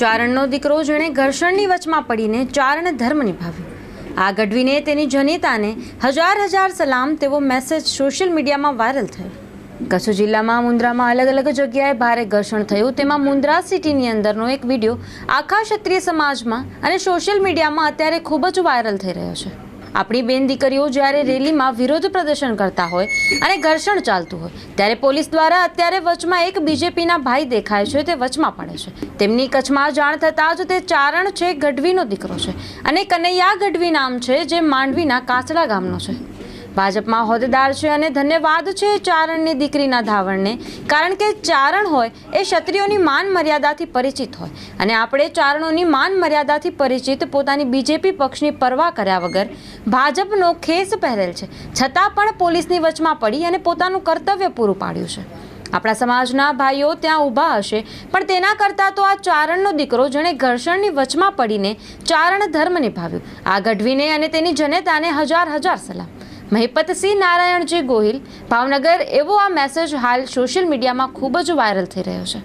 ચારણનો દીકરો જેણે ઘર્ષણની વચમાં પડીને ચારણ ધર્મ નિભાવ્યો. આ ગઢવીને તેની જનિતાને હજાર હજાર સલામ તેવો મેસેજ સોશિયલ મીડિયામાં વાયરલ થયો. કચ્છ જિલ્લામાં મુન્દ્રામાં અલગ અલગ જગ્યાએ ભારે ઘર્ષણ થયું. તેમાં મુન્દ્રા સિટીની અંદરનો એક વીડિયો આખા ક્ષત્રિય સમાજમાં અને સોશિયલ મીડિયામાં અત્યારે ખૂબ જ વાયરલ થઈ રહ્યો છે. આપણી બેન દીકરીઓ જ્યારે રેલીમાં વિરોધ પ્રદર્શન કરતા હોય અને ઘર્ષણ ચાલતું હોય, ત્યારે પોલીસ દ્વારા અત્યારે વચમાં એક બીજેપીના ભાઈ દેખાય છે, તે વચમાં પડે છે. તેમની કચ્છમાં જાણ થતાં જ તે ચારણ છે ગઢવીનો દીકરો છે અને કનૈયા ગઢવી નામ છે, જે માંડવીના કાચડા ગામનો છે. ભાજપમાં હોદ્દેદાર છે અને ધન્યવાદ છે ચારણની દીકરીના ધાવણને. કારણ કે ચારણ હોય એ ક્ષત્રિયોની માન મર્યાદાથી પરિચિત હોય. અને આપણે ચારણોની માન મર્યાદાથી પરિચિત પોતાની બીજેપી પક્ષની પરવા કર્યા વગર ભાજપનો ખેસ પહેરેલ છે. છતાં પણ પોલીસની વચમાં પડી અને પોતાનું કર્તવ્ય પૂરું પાડ્યું છે. આપણા સમાજના ભાઈઓ ત્યાં ઊભા હશે, પણ તેના કરતાં તો આ ચારણનો દીકરો જેણે ઘર્ષણની વચમાં પડીને ચારણ ધર્મ નિભાવ્યું. આ ગઢવીને અને તેની જનતાને હજાર હજાર સલામ. મહિપતસિંહ નારાયણજી ગોહિલ ભાવનગર એવો આ મેસેજ હાલ સોશિયલ મીડિયામાં ખૂબ જ વાયરલ થઈ રહ્યો છે